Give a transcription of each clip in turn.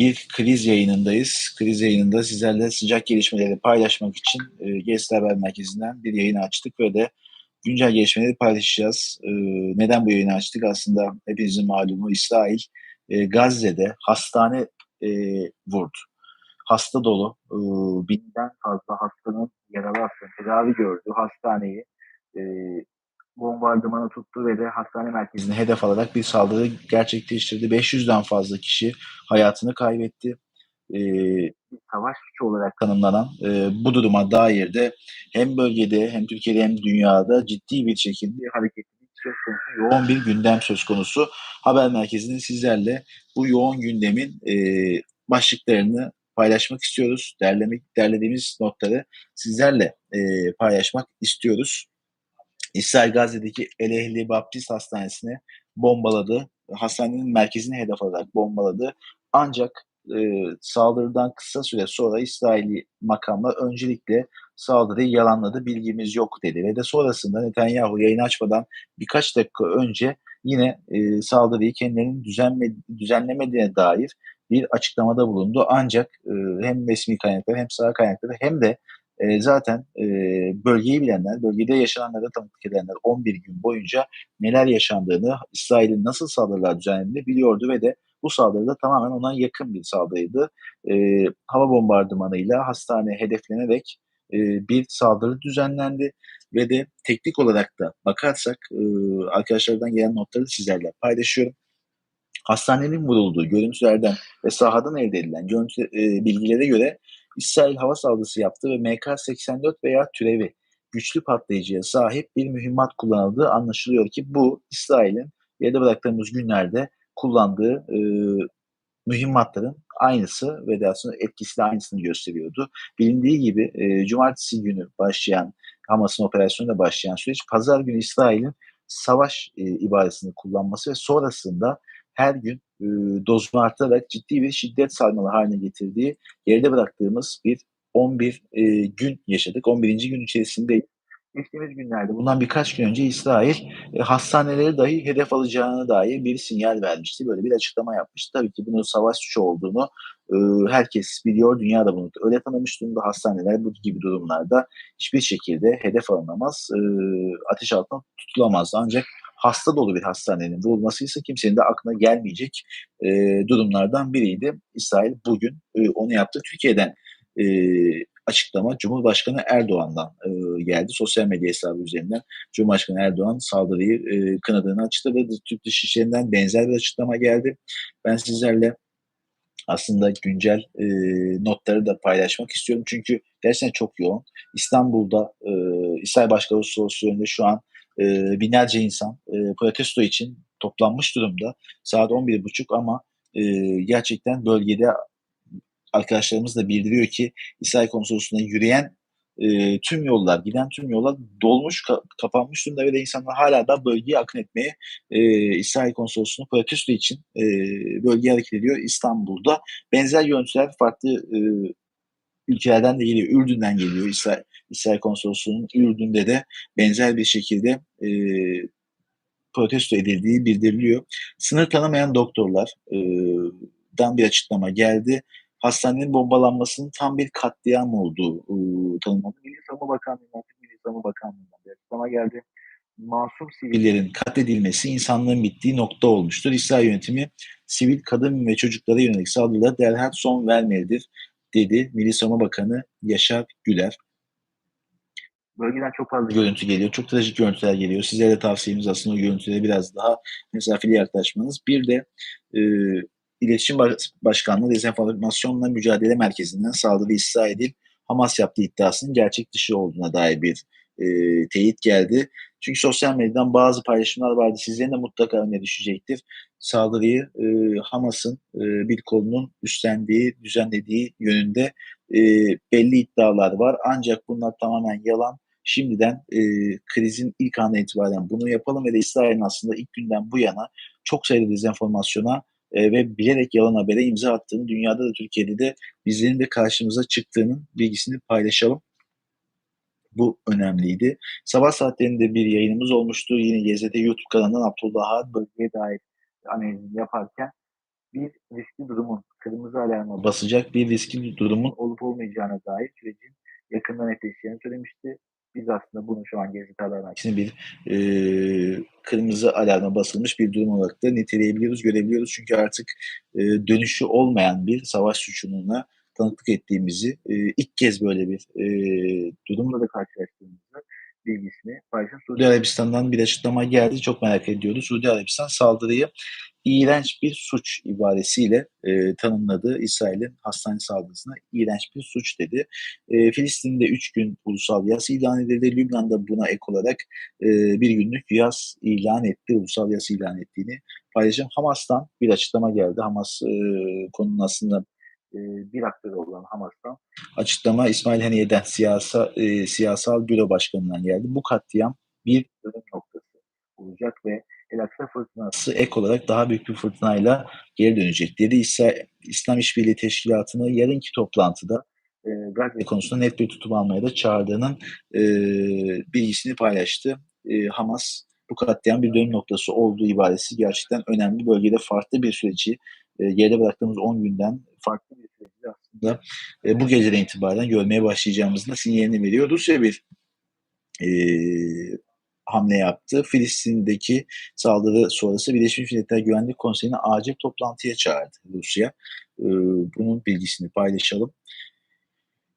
bir kriz yayınındayız. Kriz yayınında sizlerle sıcak gelişmeleri paylaşmak için e, Gezdi Haber Merkezi'nden bir yayın açtık ve de güncel gelişmeleri paylaşacağız. E, neden bu yayını açtık? Aslında hepinizin malumu İsrail e, Gazze'de hastane e, vurdu. Hasta dolu, e, binden fazla hastanın yaralı hasta tedavi gördü. Hastaneyi e, bombardımanı tuttu ve de hastane merkezini hedef alarak bir saldırı gerçekleştirdi. 500'den fazla kişi hayatını kaybetti. Ee, savaş suçu olarak tanımlanan e, bu duruma dair de hem bölgede hem Türkiye'de hem dünyada ciddi bir şekilde hareketlilik yoğun bir gündem söz konusu. Haber merkezinde sizlerle bu yoğun gündemin e, başlıklarını paylaşmak istiyoruz. Derlemek, derlediğimiz notları sizlerle e, paylaşmak istiyoruz. İsrail Gazze'deki El Ehli Baptist Hastanesi'ni bombaladı. Hastanenin merkezini hedef alarak bombaladı. Ancak e, saldırıdan kısa süre sonra İsraili makamlar öncelikle saldırıyı yalanladı, bilgimiz yok dedi. Ve de sonrasında Netanyahu yayını açmadan birkaç dakika önce yine e, saldırıyı kendilerinin düzenme, düzenlemediğine dair bir açıklamada bulundu. Ancak e, hem resmi kaynaklar hem sağ kaynakları hem de e, zaten e, bölgeyi bilenler, bölgede yaşananlara tanıklık edenler 11 gün boyunca neler yaşandığını, İsrail'in nasıl saldırılar düzenlediğini biliyordu ve de bu saldırı da tamamen ona yakın bir saldırıydı. E, hava bombardımanıyla hastane hedeflenerek e, bir saldırı düzenlendi ve de teknik olarak da bakarsak e, arkadaşlardan gelen notları sizlerle paylaşıyorum. Hastanenin vurulduğu görüntülerden ve sahadan elde edilen görüntü, e, bilgilere göre İsrail hava saldırısı yaptı ve MK-84 veya türevi güçlü patlayıcıya sahip bir mühimmat kullanıldığı anlaşılıyor ki bu İsrail'in yerde bıraktığımız günlerde kullandığı e, mühimmatların aynısı ve de aslında etkisi de aynısını gösteriyordu. Bilindiği gibi e, cumartesi günü başlayan Hamas'ın operasyonuyla başlayan süreç pazar günü İsrail'in savaş e, ibaresini kullanması ve sonrasında her gün e, dozunu artarak ciddi bir şiddet sarmalı haline getirdiği geride bıraktığımız bir 11 e, gün yaşadık. 11. gün içerisinde geçtiğimiz günlerde bundan birkaç gün önce İsrail e, hastaneleri dahi hedef alacağına dair bir sinyal vermişti. Böyle bir açıklama yapmıştı. Tabii ki bunun savaş suçu olduğunu e, herkes biliyor. Dünya da bunu öyle tanımış durumda. Hastaneler bu gibi durumlarda hiçbir şekilde hedef alınamaz. E, ateş altına tutulamaz. Ancak hasta dolu bir hastanenin vurulması ise kimsenin de aklına gelmeyecek e, durumlardan biriydi. İsrail bugün e, onu yaptı. Türkiye'den e, açıklama Cumhurbaşkanı Erdoğan'dan e, geldi. Sosyal medya hesabı üzerinden Cumhurbaşkanı Erdoğan saldırıyı e, kınadığını açıkladı. Türk Dışişleri'nden benzer bir açıklama geldi. Ben sizlerle aslında güncel e, notları da paylaşmak istiyorum. Çünkü gerçekten çok yoğun. İstanbul'da e, İsrail Başkonsolosluğu önünde şu an e, binlerce insan e, protesto için toplanmış durumda. Saat 11.30 ama e, gerçekten bölgede arkadaşlarımız da bildiriyor ki İsrail konsolosluğuna yürüyen e, tüm yollar, giden tüm yollar dolmuş, ka- kapanmış durumda ve de insanlar hala da bölgeye akın etmeye e, İsrail konsolosluğunu protesto için e, bölgeye hareket ediyor İstanbul'da. Benzer görüntüler farklı e, ülkelerden de geliyor. Ürdün'den geliyor. İsrail, İsrail konsolosluğunun Ürdün'de de benzer bir şekilde e, protesto edildiği bildiriliyor. Sınır tanımayan doktorlardan bir açıklama geldi. Hastanenin bombalanmasının tam bir katliam olduğu e, tanımlandı. Milli Savunma Bakanlığı'ndan, Milli Savunma Bakanlığı'ndan bir açıklama geldi. Masum sivillerin katledilmesi insanlığın bittiği nokta olmuştur. İsrail yönetimi sivil kadın ve çocuklara yönelik saldırılara derhal son vermelidir dedi Milli Savunma Bakanı Yaşar Güler. Bölgeden çok fazla görüntü geliyor. Çok trajik görüntüler geliyor. Sizlere de tavsiyemiz aslında o görüntülere biraz daha mesafeli yaklaşmanız. Bir de e, İletişim Başkanlığı Dezenformasyonla Mücadele Merkezi'nden saldırı İsrail Hamas yaptığı iddiasının gerçek dışı olduğuna dair bir e, teyit geldi. Çünkü sosyal medyadan bazı paylaşımlar vardı. Sizlerin de mutlaka önüne düşecektir. Saldırıyı e, Hamas'ın e, bir kolunun üstlendiği, düzenlediği yönünde e, belli iddialar var. Ancak bunlar tamamen yalan. Şimdiden e, krizin ilk anı itibaren bunu yapalım ve de İsrail'in aslında ilk günden bu yana çok sayıda dezenformasyona e, ve bilerek yalan habere imza attığını, dünyada da Türkiye'de de bizlerin de karşımıza çıktığının bilgisini paylaşalım. Bu önemliydi. Sabah saatlerinde bir yayınımız olmuştu. Yine GZT YouTube kanalından Abdullah Ağar bölgeye dair analizini yaparken bir riskli durumun, kırmızı alarma basacak bir riskli durumun olup olmayacağına dair sürecin yakından netleşeceğini söylemişti. Biz aslında bunu şu an Gezi Haber Merkezi'nin bir e, kırmızı alarma basılmış bir durum olarak da niteleyebiliyoruz, görebiliyoruz. Çünkü artık e, dönüşü olmayan bir savaş suçununa tanıklık ettiğimizi, e, ilk kez böyle bir e, durumla da karşılaştığımızı bilgisini paylaşan Suudi Arabistan'dan bir açıklama geldi. Çok merak ediyoruz. Suudi Arabistan saldırıyı iğrenç bir suç ibaresiyle e, tanımladı. İsrail'in hastane saldırısına iğrenç bir suç dedi. E, Filistin'de 3 gün ulusal yas ilan edildi. Lübnan'da buna ek olarak e, bir günlük yas ilan etti. Ulusal yas ilan ettiğini paylaşım. Hamas'tan bir açıklama geldi. Hamas e, konunun aslında e, bir aktörü olan Hamas'tan açıklama İsmail Haniye'den siyasa, e, siyasal büro başkanından geldi. Bu katliam bir dönüm noktası olacak ve El Aksa fırtınası ek olarak daha büyük bir fırtınayla geri dönecek dedi. İse İslam İşbirliği Teşkilatı'nı yarınki toplantıda e, Gazze konusunda net bir tutum almaya da çağırdığının e, bilgisini paylaştı. E, Hamas bu katliam bir dönüm noktası olduğu ibaresi gerçekten önemli. Bölgede farklı bir süreci e, geride bıraktığımız 10 günden farklı bir süreci aslında e, bu geceden itibaren görmeye başlayacağımızın sinyalini veriyor. Rusya bir e, hamle yaptı. Filistin'deki saldırı sonrası Birleşmiş Milletler Güvenlik Konseyi'ni acil toplantıya çağırdı Rusya. E, bunun bilgisini paylaşalım.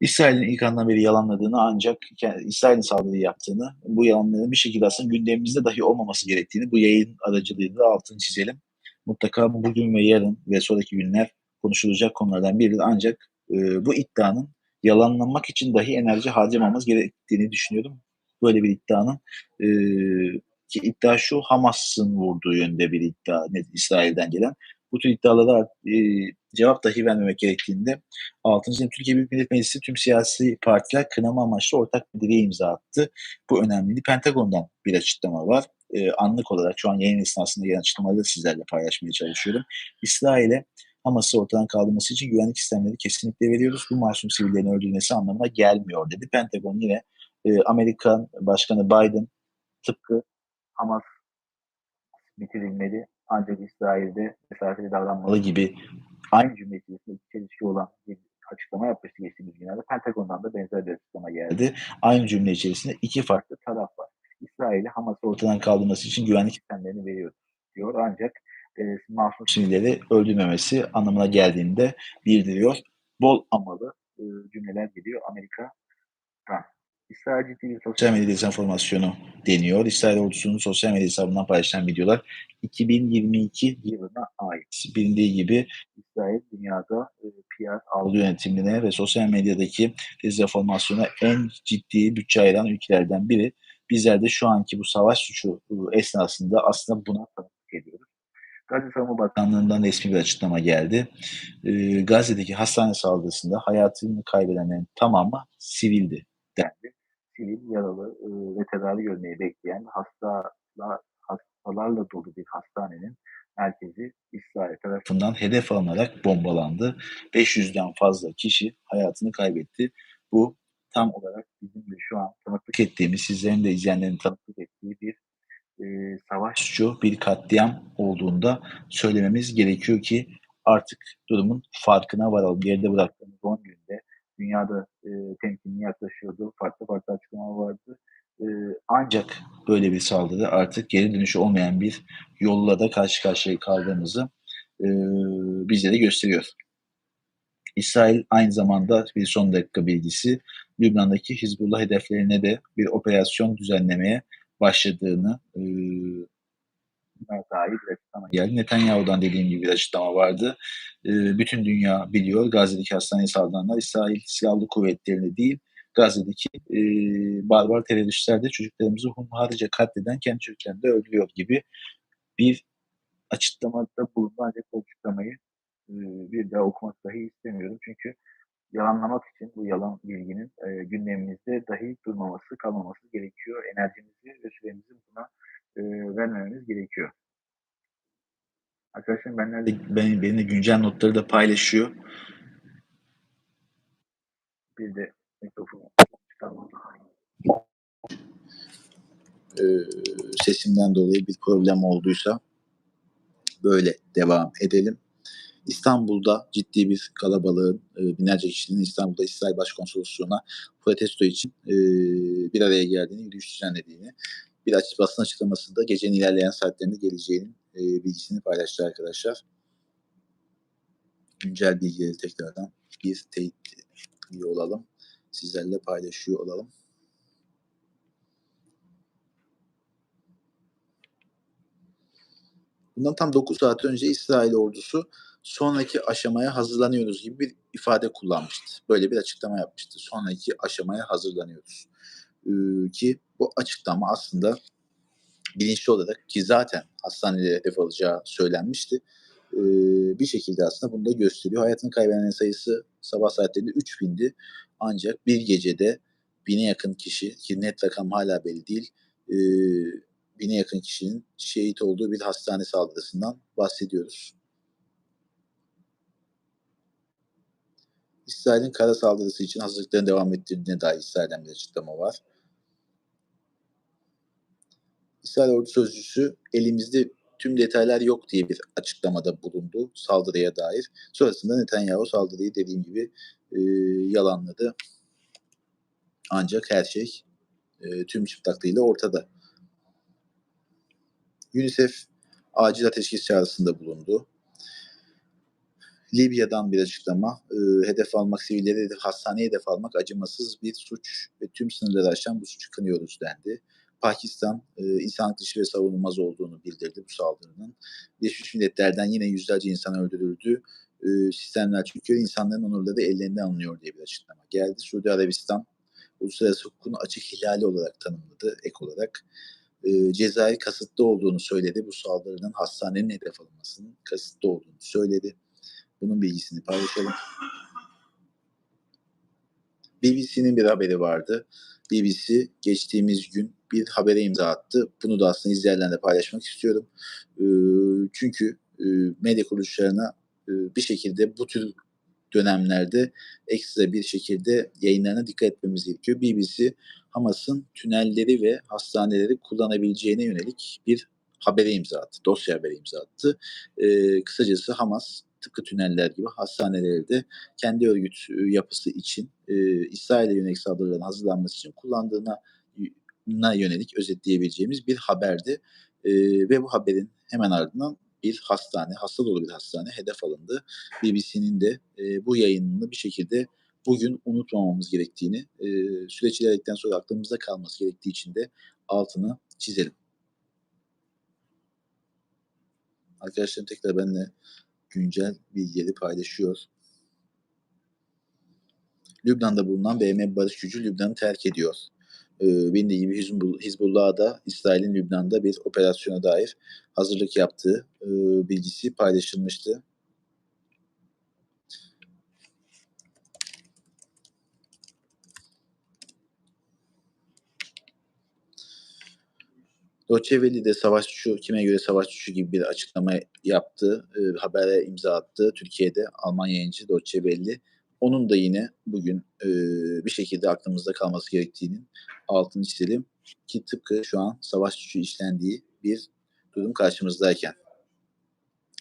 İsrail'in ilk andan beri yalanladığını ancak İsrail'in saldırı yaptığını, bu yalanların bir şekilde aslında gündemimizde dahi olmaması gerektiğini bu yayın aracılığıyla altını çizelim mutlaka bugün ve yarın ve sonraki günler konuşulacak konulardan biridir. Ancak e, bu iddianın yalanlanmak için dahi enerji harcamamız gerektiğini düşünüyorum. Böyle bir iddianın e, ki iddia şu Hamas'ın vurduğu yönde bir iddia İsrail'den gelen. Bu tür iddialara e, cevap dahi vermemek gerektiğinde 6. Türkiye Büyük Millet Meclisi tüm siyasi partiler kınama amaçlı ortak bildiriye imza attı. Bu önemliydi. Pentagon'dan bir açıklama var e, anlık olarak şu an yayın esnasında gelen açıklamaları sizlerle paylaşmaya çalışıyorum. İsrail'e Hamas'ı ortadan kaldırması için güvenlik sistemleri kesinlikle veriyoruz. Bu masum sivillerin öldürülmesi anlamına gelmiyor dedi. Pentagon yine e, Amerikan Başkanı Biden tıpkı Hamas bitirilmeli ancak İsrail'de mesafeli davranmalı gibi aynı cümle içerisinde çelişki olan bir açıklama yapmıştı geçtiğimiz günlerde. Pentagon'dan da benzer bir açıklama geldi. Aynı cümle içerisinde iki farklı taraf var. İsrail'e Hamas'ı ortadan kaldırması için güvenlik sistemlerini veriyor diyor. Ancak e, masum sivilleri öldürmemesi anlamına geldiğinde bildiriyor. Bol amalı e, cümleler geliyor Amerika'dan. İsrail ciddi bir sosyal medya dezenformasyonu deniyor. İsrail ordusunun sosyal medya hesabından paylaşılan videolar 2022 yılına ait. Bilindiği gibi İsrail dünyada e, PR algı yönetimine ve sosyal medyadaki dezenformasyona en ciddi bütçe ayıran ülkelerden biri. Bizler de şu anki bu savaş suçu esnasında aslında buna tanıklık ediyoruz. Gazze Savunma Bakanlığı'ndan resmi bir açıklama geldi. Ee, Gazze'deki hastane saldırısında hayatını kaybedenlerin tamamı sivildi dendi. Sivil, yaralı e, ve tedavi görmeyi bekleyen hastalar, hastalarla dolu bir hastanenin merkezi İsrail tarafından hedef alınarak bombalandı. 500'den fazla kişi hayatını kaybetti. Bu tam olarak bizim de şu an tanıklık ettiğimiz, sizlerin de izleyenlerin tanıklık ettiği bir e, savaşçı, bir katliam olduğunda söylememiz gerekiyor ki artık durumun farkına varalım. Geride bıraktığımız 10 günde dünyada e, temkinli yaklaşıyordu. Farklı farklı açıklamalar vardı. E, ancak böyle bir saldırı artık geri dönüşü olmayan bir yolla da karşı karşıya kaldığımızı e, bize de gösteriyor. İsrail aynı zamanda bir son dakika bilgisi Lübnan'daki Hizbullah hedeflerine de bir operasyon düzenlemeye başladığını e, dair bir açıklama geldi. Netanyahu'dan dediğim gibi bir açıklama vardı. E, bütün dünya biliyor Gazze'deki hastaneye saldıranlar İsrail Silahlı Kuvvetleri'ni değil Gazze'deki e, barbar teröristler çocuklarımızı hunharca katleden kendi çocuklarını da öldürüyor gibi bir açıklamada bulundu. Ancak bu açıklamayı e, bir daha okumak dahi istemiyorum. Çünkü yalanlamak için bu yalan bilginin e, gündemimizde dahi durmaması, kalmaması gerekiyor. Enerjimizi ve süremizi buna e, vermememiz gerekiyor. Arkadaşlarım benler de, benim, benimle güncel notları da paylaşıyor. Bir de mikrofonu çıkarmam ee, sesimden dolayı bir problem olduysa böyle devam edelim. İstanbul'da ciddi bir kalabalığın, e, binlerce kişinin İstanbul'da İsrail Başkonsolosluğu'na protesto için e, bir araya geldiğini, yürüyüş düzenlediğini, bir basın açıklamasında gecenin ilerleyen saatlerinde geleceğinin e, bilgisini paylaştı arkadaşlar. Güncel bilgileri tekrardan bir teyit olalım. Sizlerle paylaşıyor olalım. Bundan tam 9 saat önce İsrail ordusu sonraki aşamaya hazırlanıyoruz gibi bir ifade kullanmıştı. Böyle bir açıklama yapmıştı. Sonraki aşamaya hazırlanıyoruz. Ee, ki bu açıklama aslında bilinçli olarak ki zaten hastanelere hedef alacağı söylenmişti. Ee, bir şekilde aslında bunu da gösteriyor. Hayatını kaybedenlerin sayısı sabah saatlerinde 3000'di. Ancak bir gecede bine yakın kişi ki net rakam hala belli değil. E, bine yakın kişinin şehit olduğu bir hastane saldırısından bahsediyoruz. İsrail'in kara saldırısı için hazırlıklarını devam ettirdiğine dair İsrail'den bir açıklama var. İsrail Ordu Sözcüsü elimizde tüm detaylar yok diye bir açıklamada bulundu saldırıya dair. Sonrasında Netanyahu saldırıyı dediğim gibi e, yalanladı. Ancak her şey e, tüm çıplaklığıyla ortada. UNICEF acil ateşkes çağrısında bulundu. Libya'dan bir açıklama. E, hedef almak, sivilleri hastaneye hedef almak acımasız bir suç ve tüm sınırları aşan bu suçu kınıyoruz dendi. Pakistan e, insanlık dışı ve savunulmaz olduğunu bildirdi bu saldırının. Birleşmiş Milletler'den yine yüzlerce insan öldürüldü. E, sistemler çünkü insanların onurları ellerinden alınıyor diye bir açıklama geldi. Suudi Arabistan uluslararası hukukun açık ihlali olarak tanımladı ek olarak. E, cezai kasıtlı olduğunu söyledi. Bu saldırının hastanenin hedef alınmasının kasıtlı olduğunu söyledi. Bunun bilgisini paylaşalım. BBC'nin bir haberi vardı. BBC geçtiğimiz gün bir habere imza attı. Bunu da aslında izleyenlerle paylaşmak istiyorum. E, çünkü e, medya kuruluşlarına e, bir şekilde bu tür dönemlerde ekstra bir şekilde yayınlarına dikkat etmemiz gerekiyor. BBC Hamas'ın tünelleri ve hastaneleri kullanabileceğine yönelik bir habere imza attı. Dosya haberi imza attı. E, kısacası Hamas tıpkı tüneller gibi hastaneleri de kendi örgüt yapısı için e, İsrail'e yönelik saldırıların hazırlanması için kullandığına yönelik özetleyebileceğimiz bir haberdi. E, ve bu haberin hemen ardından bir hastane, hasta dolu bir hastane hedef alındı. BBC'nin de e, bu yayınını bir şekilde bugün unutmamamız gerektiğini, e, süreç ilerledikten sonra aklımızda kalması gerektiği için de altını çizelim. Arkadaşlarım tekrar benimle güncel bilgileri paylaşıyor. Lübnan'da bulunan BM barış gücü Lübnan'ı terk ediyor. Ee, bildiği gibi Hizbullah'a da İsrail'in Lübnan'da bir operasyona dair hazırlık yaptığı e, bilgisi paylaşılmıştı. Doçeveli de savaşçı, kime göre savaşçı gibi bir açıklama yaptı, e, habere imza attı. Türkiye'de Alman yayıncı Doçeveli. Onun da yine bugün e, bir şekilde aklımızda kalması gerektiğinin altını çizelim. Ki tıpkı şu an savaş suçu işlendiği bir durum karşımızdayken.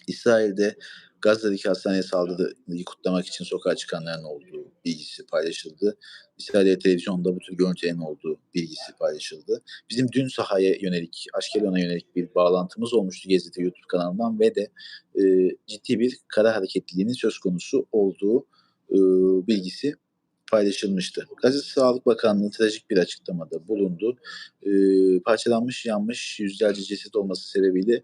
İsrail'de Gazze'deki hastaneye saldırıyı kutlamak için sokağa çıkanların olduğu bilgisi paylaşıldı. İsrail televizyonda bu tür görüntülerin olduğu bilgisi paylaşıldı. Bizim dün sahaya yönelik, Aşkelon'a yönelik bir bağlantımız olmuştu Gezete YouTube kanalından ve de e, ciddi bir kara hareketliliğinin söz konusu olduğu e, bilgisi paylaşılmıştı. Gazze Sağlık Bakanlığı trajik bir açıklamada bulundu. E, parçalanmış yanmış yüzlerce ceset olması sebebiyle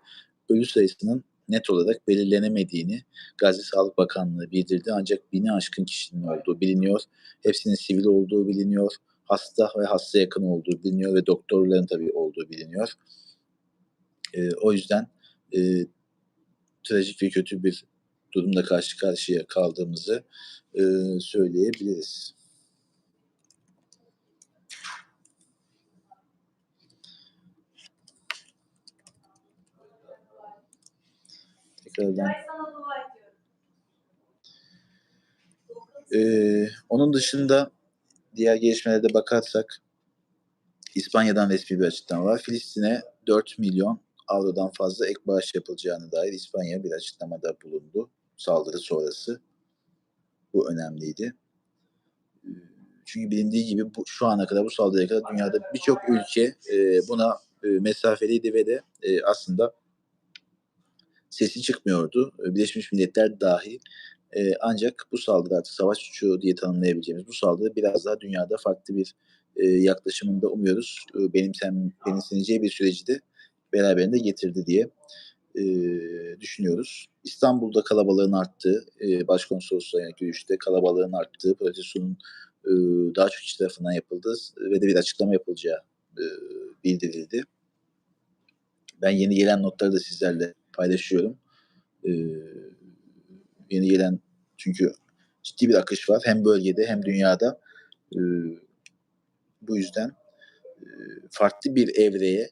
ölü sayısının net olarak belirlenemediğini Gazze Sağlık Bakanlığı bildirdi. Ancak bini aşkın kişinin olduğu biliniyor. Hepsinin sivil olduğu biliniyor. Hasta ve hasta yakın olduğu biliniyor ve doktorların tabii olduğu biliniyor. E, o yüzden e, trajik ve kötü bir durumda karşı karşıya kaldığımızı e, söyleyebiliriz. Tekrardan. Ee, onun dışında diğer gelişmelere de bakarsak İspanya'dan resmi bir açıklama var. Filistin'e 4 milyon avrodan fazla ek bağış yapılacağını dair İspanya bir açıklamada bulundu. Saldırı sonrası. Bu önemliydi. Çünkü bilindiği gibi bu, şu ana kadar bu saldırıya kadar dünyada birçok ülke e, buna e, mesafeliydi ve de e, aslında sesi çıkmıyordu. Birleşmiş Milletler dahi e, ancak bu saldırı artık savaş suçu diye tanımlayabileceğimiz bu saldırı biraz daha dünyada farklı bir e, yaklaşımında umuyoruz. E, benimsem, benimseneceği bir süreci de beraberinde getirdi diye e, düşünüyoruz. İstanbul'da kalabalığın arttığı, e, başkonsolosluğa yönelik yürüyüşte kalabalığın arttığı, protestonun e, daha çok kişi tarafından yapıldığı ve de bir açıklama yapılacağı e, bildirildi. Ben yeni gelen notları da sizlerle paylaşıyorum. E, yeni gelen çünkü ciddi bir akış var hem bölgede hem dünyada. E, bu yüzden e, farklı bir evreye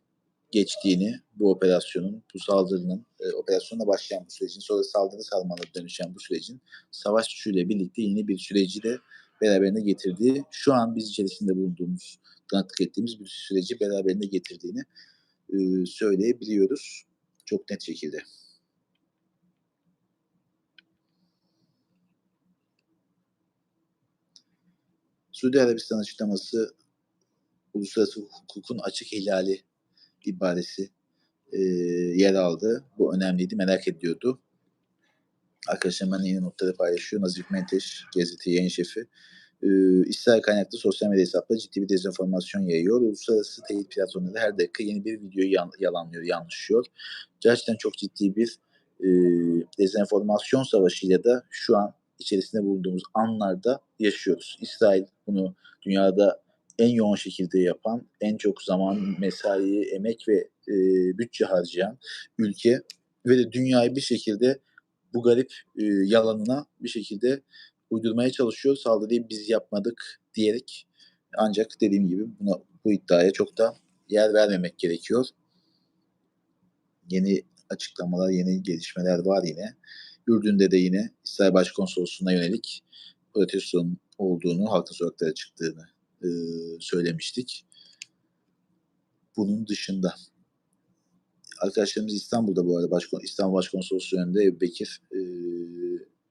geçtiğini bu operasyonun, bu saldırının, e, operasyonla başlayan bu sürecin, sonra saldırı sarmala dönüşen bu sürecin savaş suçuyla birlikte yeni bir süreci de beraberinde getirdiği, şu an biz içerisinde bulunduğumuz, tanıklık ettiğimiz bir süreci beraberinde getirdiğini e, söyleyebiliyoruz çok net şekilde. Suudi Arabistan açıklaması uluslararası hukukun açık ihlali ibaresi e, yer aldı. Bu önemliydi, merak ediyordu. Arkadaşlarım ben yeni notları paylaşıyor. Nazif Menteş, gazete yayın şefi. Ee, İsrail kaynaklı sosyal medya hesapları ciddi bir dezenformasyon yayıyor. Uluslararası teyit platformunda her dakika yeni bir videoyu yan, yalanlıyor, yanlışıyor. Gerçekten çok ciddi bir e, dezenformasyon savaşıyla da şu an içerisinde bulunduğumuz anlarda yaşıyoruz. İsrail bunu dünyada en yoğun şekilde yapan, en çok zaman, mesai, emek ve e, bütçe harcayan ülke ve de dünyayı bir şekilde bu garip e, yalanına bir şekilde uydurmaya çalışıyor. Saldırıyı biz yapmadık diyerek ancak dediğim gibi buna, bu iddiaya çok da yer vermemek gerekiyor. Yeni açıklamalar, yeni gelişmeler var yine. Ürdün'de de yine İsrail Başkonsolosluğu'na yönelik protestonun olduğunu, halkın sokaklara çıktığını e, söylemiştik. Bunun dışında arkadaşlarımız İstanbul'da bu arada Başkon, İstanbul Başkonsolosluğu önünde Bekir e,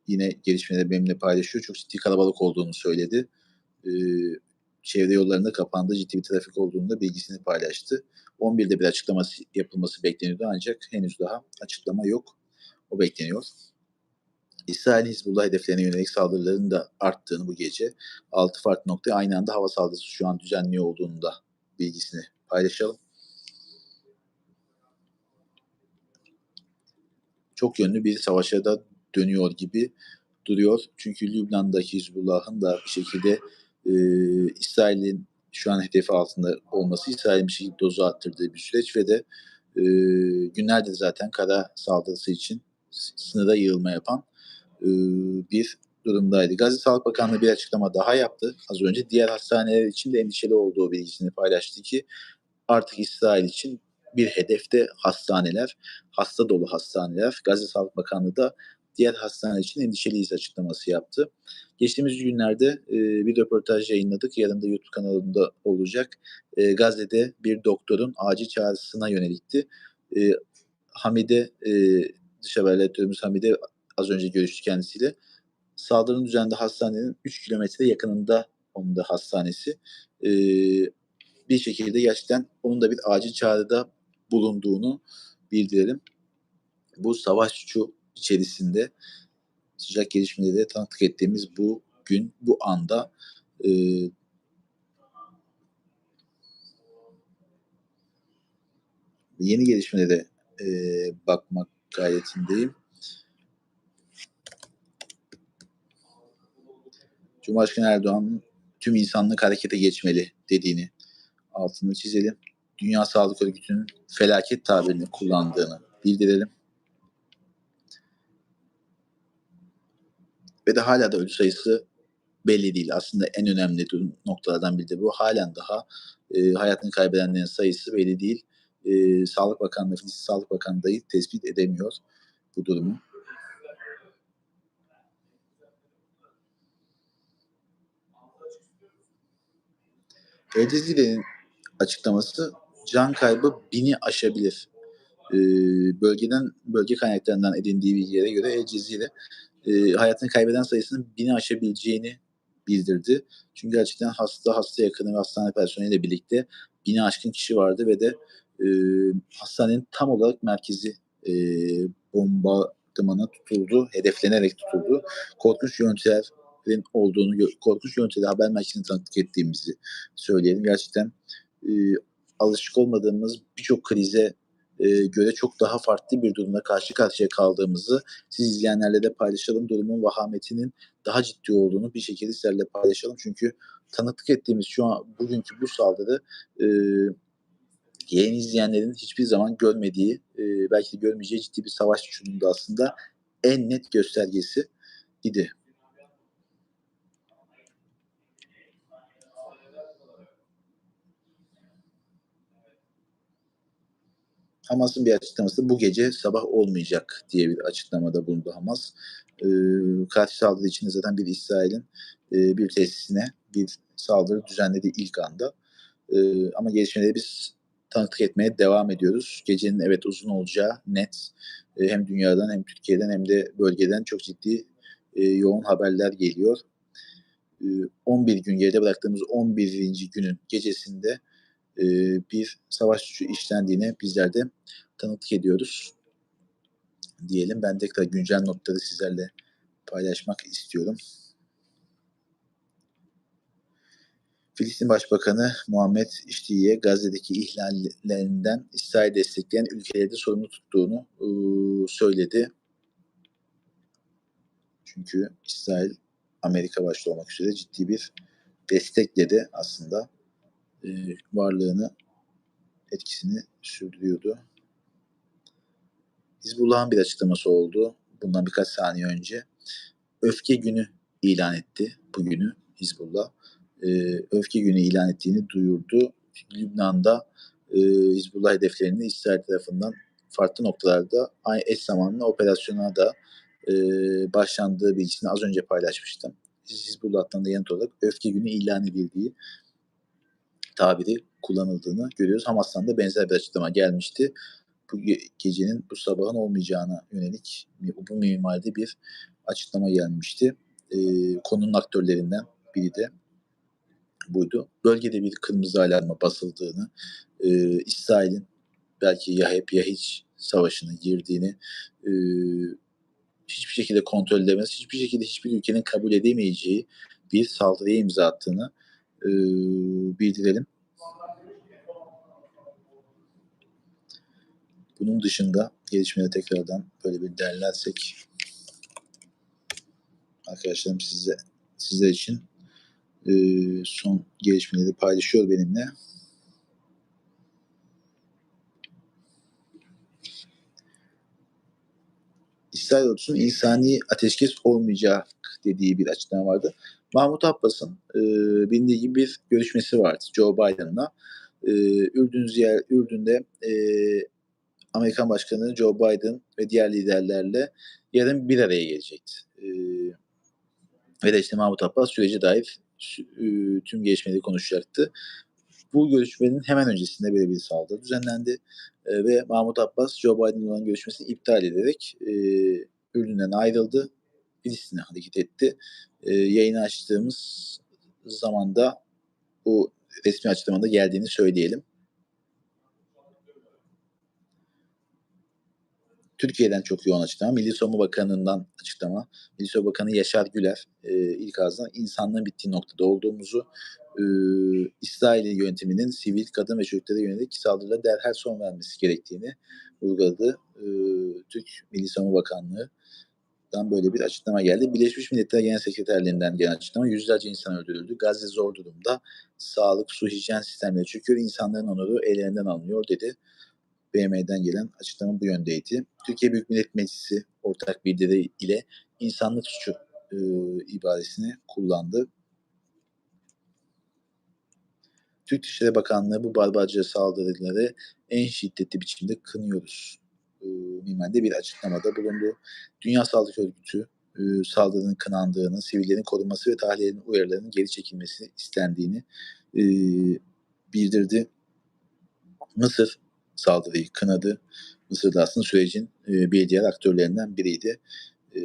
yine gelişmeleri benimle paylaşıyor. Çok ciddi kalabalık olduğunu söyledi. E, çevre yollarında kapandı, ciddi bir trafik olduğunu da bilgisini paylaştı. 11'de bir açıklaması yapılması bekleniyordu ancak henüz daha açıklama yok. O bekleniyor. İsrail Hizbullah hedeflerine yönelik saldırıların da arttığını bu gece 6 farklı nokta aynı anda hava saldırısı şu an düzenliyor olduğunu da bilgisini paylaşalım. Çok yönlü bir savaşa da dönüyor gibi duruyor. Çünkü Lübnan'daki Hizbullah'ın da bir şekilde e, İsrail'in şu an hedefi altında olması İsrail'in bir şekilde dozu arttırdığı bir süreç ve de e, günlerdir zaten kara saldırısı için sınıra yığılma yapan e, bir durumdaydı. Gazze Sağlık Bakanlığı bir açıklama daha yaptı. Az önce diğer hastaneler için de endişeli olduğu bilgisini paylaştı ki artık İsrail için bir hedefte hastaneler, hasta dolu hastaneler. Gazze Sağlık Bakanlığı da diğer hastaneler için endişeliyiz açıklaması yaptı. Geçtiğimiz günlerde e, bir röportaj yayınladık. Yarın da YouTube kanalında olacak. E, Gazze'de bir doktorun acil çağrısına yönelikti. E, Hamide, e, dış haberler Hamide az önce görüştü kendisiyle. Saldırının düzenli hastanenin 3 kilometre yakınında onun da hastanesi. E, bir şekilde gerçekten onun da bir acil çağrıda bulunduğunu bildirelim. Bu savaş suçu içerisinde sıcak gelişmeleri tanıklık ettiğimiz bu gün, bu anda e, yeni gelişmelere e, bakmak gayretindeyim. Cumhurbaşkanı Erdoğan'ın tüm insanlık harekete geçmeli dediğini altını çizelim. Dünya Sağlık Örgütü'nün felaket tabirini kullandığını bildirelim. Ve de hala da ölü sayısı belli değil. Aslında en önemli noktalardan biri de bu. Halen daha e, hayatını kaybedenlerin sayısı belli değil. E, Sağlık Bakanlığı, Filistin Sağlık Bakanlığı tespit edemiyor bu durumu. Cezire'nin açıklaması can kaybı bini aşabilir E, bölgeden bölge kaynaklarından edindiği bilgilere göre El e, hayatını kaybeden sayısının bini aşabileceğini bildirdi. Çünkü gerçekten hasta, hasta yakını ve hastane personeliyle birlikte bini aşkın kişi vardı ve de e, hastanenin tam olarak merkezi e, bombardımanı tutuldu, hedeflenerek tutuldu. Korkunç yöntemlerin olduğunu, korkunç yöntemleri haber merkezine tanıklık ettiğimizi söyleyelim. Gerçekten e, alışık olmadığımız birçok krize e, göre çok daha farklı bir durumda karşı karşıya kaldığımızı siz izleyenlerle de paylaşalım. Durumun vahametinin daha ciddi olduğunu bir şekilde sizlerle paylaşalım. Çünkü tanıklık ettiğimiz şu an bugünkü bu saldırı e, yayın izleyenlerin hiçbir zaman görmediği, e, belki de görmeyeceği ciddi bir savaş düşündüğünde aslında en net göstergesi idi. Hamas'ın bir açıklaması bu gece sabah olmayacak diye bir açıklamada bulundu Hamas. E, karşı saldırı için zaten bir İsrail'in e, bir tesisine bir saldırı düzenlediği ilk anda. E, ama gelişmeleri biz tanıklık etmeye devam ediyoruz. Gecenin evet uzun olacağı net. E, hem dünyadan hem Türkiye'den hem de bölgeden çok ciddi e, yoğun haberler geliyor. E, 11 gün geride bıraktığımız 11. günün gecesinde e, bir savaş suçu işlendiğine bizler de tanıklık ediyoruz. Diyelim ben tekrar güncel notları sizlerle paylaşmak istiyorum. Filistin Başbakanı Muhammed İştiye Gazze'deki ihlallerinden İsrail destekleyen ülkeleri de sorumlu tuttuğunu e, söyledi. Çünkü İsrail Amerika başta olmak üzere ciddi bir destekledi aslında e, varlığını etkisini sürdürüyordu. Hizbullah'ın bir açıklaması oldu. Bundan birkaç saniye önce. Öfke günü ilan etti bugünü Hizbullah. E, öfke günü ilan ettiğini duyurdu. Lübnan'da e, Hizbullah hedeflerini İsrail tarafından farklı noktalarda aynı eş zamanlı operasyona da e, başlandığı bilgisini az önce paylaşmıştım. Hizbullah'tan da yanıt olarak öfke günü ilan edildiği tabiri kullanıldığını görüyoruz. Hamas'tan da benzer bir açıklama gelmişti. Bu gecenin, bu sabahın olmayacağına yönelik bu mimaride bir açıklama gelmişti. E, konunun aktörlerinden biri de buydu. Bölgede bir kırmızı alarma basıldığını, e, İsrail'in belki ya hep ya hiç savaşına girdiğini, e, hiçbir şekilde kontrol edemez, hiçbir şekilde hiçbir ülkenin kabul edemeyeceği bir saldırıya imza attığını e, bildirelim. Bunun dışında gelişmeleri tekrardan böyle bir derlersek arkadaşlarım size sizler için e, son gelişmeleri paylaşıyor benimle. İsrail ordusunun insani ateşkes olmayacak dediği bir açıklama vardı. Mahmut Abbas'ın e, bildiği gibi bir görüşmesi vardı Joe Biden'la. E, Ürdün ziyaret, Ürdün'de e, Amerikan Başkanı Joe Biden ve diğer liderlerle yarın bir araya gelecekti. E, ve de işte Mahmut Abbas sürece dair e, tüm gelişmeleri konuşacaktı. Bu görüşmenin hemen öncesinde böyle bir saldırı düzenlendi e, ve Mahmut Abbas Joe Biden'la olan görüşmesini iptal ederek e, Ürdün'den ayrıldı. Filistin'e hareket etti. E, yayını açtığımız zamanda bu resmi açıklamada geldiğini söyleyelim. Türkiye'den çok yoğun açıklama. Milli Savunma Bakanı'ndan açıklama. Milli Savunma Bakanı Yaşar Güler e, ilk ağızdan insanlığın bittiği noktada olduğumuzu e, İsrail yönetiminin sivil, kadın ve çocuklara yönelik saldırılara derhal son vermesi gerektiğini vurguladı. E, Türk Milli Savunma Bakanlığı'dan böyle bir açıklama geldi. Birleşmiş Milletler Genel Sekreterliğinden gelen açıklama yüzlerce insan öldürüldü. Gazze zor durumda. Sağlık, su, hijyen sistemleri çöküyor. İnsanların onuru ellerinden alınıyor dedi. BM'den gelen açıklama bu yöndeydi. Türkiye Büyük Millet Meclisi ortak bildiri ile insanlık suçu e, ibaresini kullandı. Türk Dışişleri Bakanlığı bu barbarca saldırıları en şiddetli biçimde kınıyoruz. E, bir açıklamada bulundu. Dünya Sağlık Örgütü e, saldırının kınandığını, sivillerin korunması ve tahliyelerin uyarılarının geri çekilmesi istendiğini e, bildirdi. Mısır saldırıyı kınadı. Mısır'da aslında sürecin e, bir diğer aktörlerinden biriydi. E,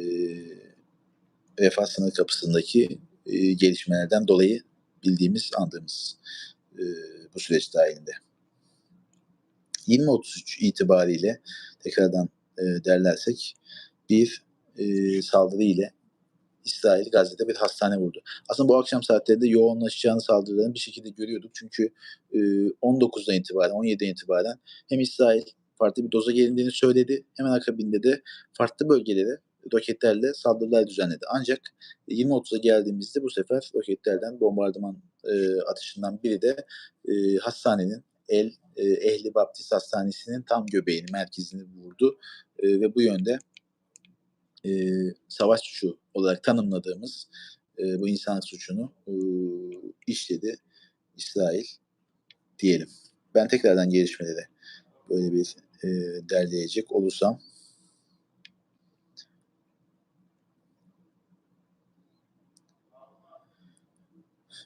Refah sınır kapısındaki e, gelişmelerden dolayı bildiğimiz, andığımız e, bu süreç dahilinde. 20.33 itibariyle tekrardan e, derlersek bir e, saldırı ile İsrail Gazze'de bir hastane vurdu. Aslında bu akşam saatlerinde yoğunlaşacağını saldırılarını bir şekilde görüyorduk. Çünkü e, 19'dan itibaren, 17'den itibaren hem İsrail farklı bir doza gelindiğini söyledi. Hemen akabinde de farklı bölgelere roketlerle saldırılar düzenledi. Ancak 20.30'a geldiğimizde bu sefer roketlerden bombardıman e, atışından biri de e, hastanenin El e, Ehli Baptist Hastanesi'nin tam göbeğini, merkezini vurdu e, ve bu yönde e, savaş suçu olarak tanımladığımız e, bu insanlık suçunu e, işledi İsrail diyelim. Ben tekrardan gelişmeleri böyle bir e, derleyecek olursam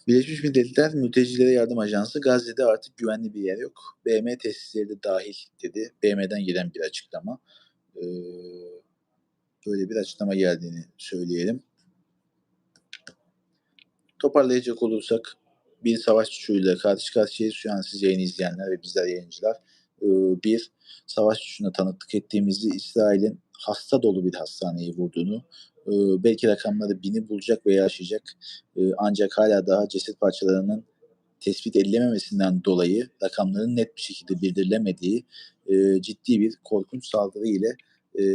Birleşmiş Milletler Mültecilere Yardım Ajansı Gazze'de artık güvenli bir yer yok. BM tesisleri de dahil dedi. BM'den gelen bir açıklama. Ee, böyle bir açıklama geldiğini söyleyelim. Toparlayacak olursak bir savaş suçuyla karşı karşıyayız şu an siz yayını izleyenler ve bizler yayıncılar. Ee, bir savaş suçuna tanıklık ettiğimizi İsrail'in hasta dolu bir hastaneyi vurduğunu, e, belki rakamları bini bulacak veya aşacak e, ancak hala daha ceset parçalarının tespit edilememesinden dolayı rakamların net bir şekilde bildirilemediği e, ciddi bir korkunç saldırı ile e,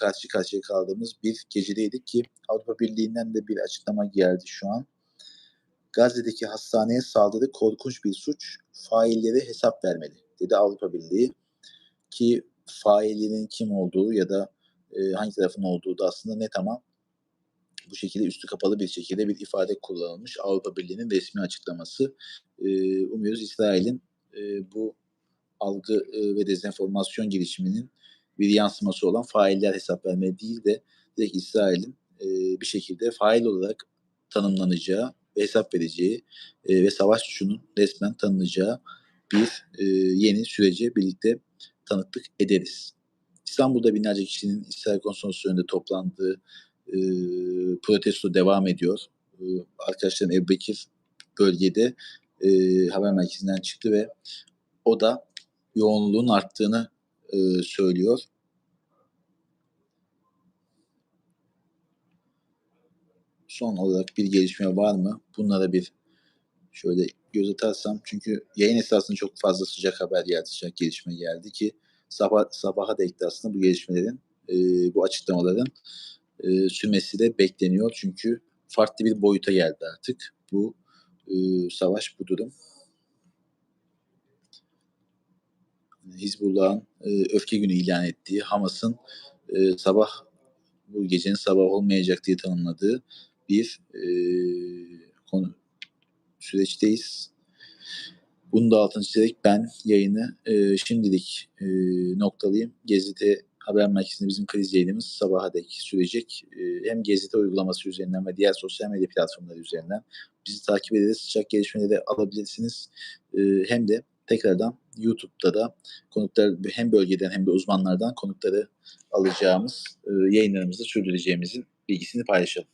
karşı karşıya kaldığımız bir gecedeydik ki Avrupa Birliği'nden de bir açıklama geldi şu an. Gazze'deki hastaneye saldırı korkunç bir suç, failleri hesap vermeli dedi Avrupa Birliği ki failinin kim olduğu ya da e, hangi tarafın olduğu da aslında net ama bu şekilde üstü kapalı bir şekilde bir ifade kullanılmış Avrupa Birliği'nin resmi açıklaması. E, umuyoruz İsrail'in e, bu algı e, ve dezenformasyon girişiminin bir yansıması olan failler hesap verme değil de direkt İsrail'in e, bir şekilde fail olarak tanımlanacağı ve hesap vereceği e, ve savaş suçunun resmen tanınacağı bir e, yeni sürece birlikte tanıklık ederiz. İstanbul'da binlerce kişinin İsrail Konsolosluğu önünde toplandığı e, protesto devam ediyor. E, arkadaşlarım Ebu Bekir bölgede e, haber merkezinden çıktı ve o da yoğunluğun arttığını e, söylüyor. Son olarak bir gelişme var mı? Bunlara bir şöyle göz atarsam çünkü yayın esasında çok fazla sıcak haber geldi, sıcak gelişme geldi ki sabah sabaha dek de aslında bu gelişmelerin, e, bu açıklamaların e, sürmesi de bekleniyor. Çünkü farklı bir boyuta geldi artık bu e, savaş, bu durum. Hizbullah'ın e, öfke günü ilan ettiği, Hamas'ın e, sabah bu gecenin sabah olmayacak diye tanımladığı bir e, konu süreçteyiz. Bunu da altını çizerek ben yayını e, şimdilik e, noktalayayım. Gezite haber merkezinde bizim kriz yayınımız sabaha dek sürecek. E, hem Gezite uygulaması üzerinden ve diğer sosyal medya platformları üzerinden bizi takip ederek sıcak gelişmeleri alabilirsiniz. E, hem de tekrardan YouTube'da da konuklar hem bölgeden hem de uzmanlardan konukları alacağımız e, yayınlarımızı sürdüreceğimizin bilgisini paylaşalım.